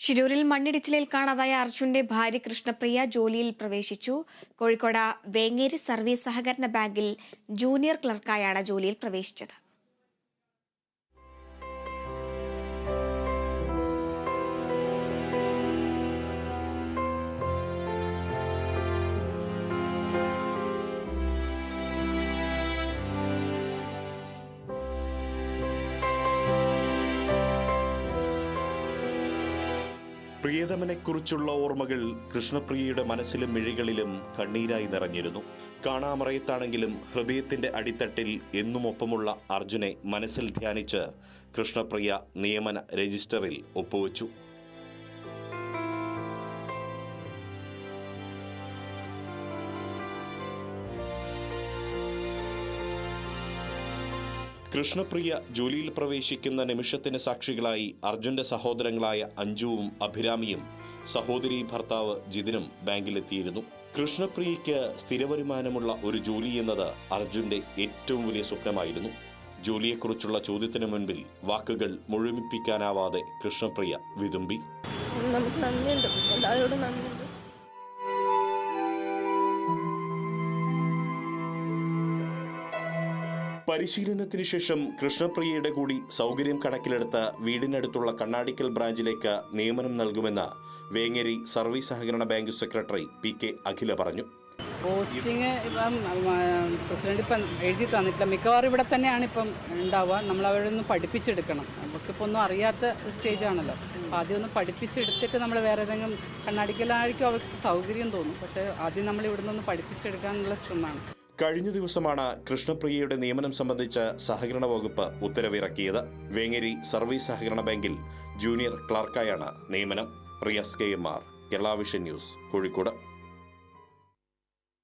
ഷിരൂരിൽ മണ്ണിടിച്ചിലിൽ കാണാതായ അർജുന്റെ ഭാര്യ കൃഷ്ണപ്രിയ ജോലിയിൽ പ്രവേശിച്ചു. കോഴിക്കോട് വേങ്ങേരി സർവീസ് സഹകരണ ബാങ്കിൽ ജൂനിയർ ക്ലർക്കായാണ് ജോലിയിൽ പ്രവേശിച്ചത്. പ്രിയതമനെക്കുറിച്ചുള്ള ഓർമ്മകൾ കൃഷ്ണപ്രിയയുടെ മനസ്സിലും മിഴികളിലും കണ്ണീരായി നിറഞ്ഞിരുന്നു. കാണാമറയത്താണെങ്കിലും ഹൃദയത്തിന്റെ അടിത്തട്ടിൽ എന്നും ഒപ്പമുള്ള അർജുനെ മനസ്സിൽ ധ്യാനിച്ച് കൃഷ്ണപ്രിയ നിയമന രജിസ്റ്ററിൽ ഒപ്പുവെച്ചു. കൃഷ്ണപ്രിയ ജോലിയിൽ പ്രവേശിക്കുന്ന നിമിഷത്തിന് സാക്ഷികളായി അർജുന്റെ സഹോദരങ്ങളായ അഞ്ജുവും അഭിരാമിയും സഹോദരി ഭർത്താവ് ജിതിനും ബാങ്കിലെത്തിയിരുന്നു. കൃഷ്ണപ്രിയയ്ക്ക് സ്ഥിരവരുമാനമുള്ള ഒരു ജോലി എന്നത് അർജുന്റെ ഏറ്റവും വലിയ സ്വപ്നമായിരുന്നു. ജോലിയെക്കുറിച്ചുള്ള ചോദ്യത്തിന് മുൻപിൽ വാക്കുകൾ മുഴുമിപ്പിക്കാനാവാതെ കൃഷ്ണപ്രിയ വിതുമ്പി. നന്ദിയുണ്ട്. എല്ലാവരോടും നന്ദിയുണ്ട്. പരിശീലനത്തിന് ശേഷം കൃഷ്ണപ്രിയയുടെ കൂടി സൗകര്യം കണക്കിലെടുത്ത് വീടിനടുത്തുള്ള കണ്ണാടിക്കൽ ബ്രാഞ്ചിലേക്ക് നിയമനം നൽകുമെന്ന് വേങ്ങേരി സർവീസ് സഹകരണ bank secretary P K Akhila പറഞ്ഞു. പോസ്റ്റിംഗ് ഇപ്പം പ്രസിഡന്റ് ഇപ്പം എഴുതി തന്നിട്ടില്ല. മിക്കവാറും ഇവിടെ തന്നെയാണ് ഇപ്പം ഉണ്ടാവുക. നമ്മൾ അവരുടെ ഒന്ന് പഠിപ്പിച്ചെടുക്കണം. നമുക്കിപ്പോൾ ഒന്നും അറിയാത്ത സ്റ്റേജ് ആണല്ലോ. അപ്പോൾ ആദ്യം ഒന്ന് പഠിപ്പിച്ചെടുത്തിട്ട് നമ്മൾ വേറെ ഏതെങ്കിലും കണ്ണാടിക്കലായിരിക്കും അവർക്ക് സൗകര്യം തോന്നും. പക്ഷേ ആദ്യം നമ്മൾ ഇവിടെ നിന്ന് പഠിപ്പിച്ചെടുക്കാനുള്ള ശ്രമമാണ്. കഴിഞ്ഞ ദിവസമാണ് കൃഷ്ണപ്രിയയുടെ നിയമനം സംബന്ധിച്ച് സഹകരണ വകുപ്പ് ഉത്തരവിറക്കിയത്. വേങ്ങേരി സർവീസ് സഹകരണ ബാങ്കിൽ ജൂനിയർ ക്ലർക്കായാണ് നിയമനം. Riyas K M R Kerala vision news Kozhikode.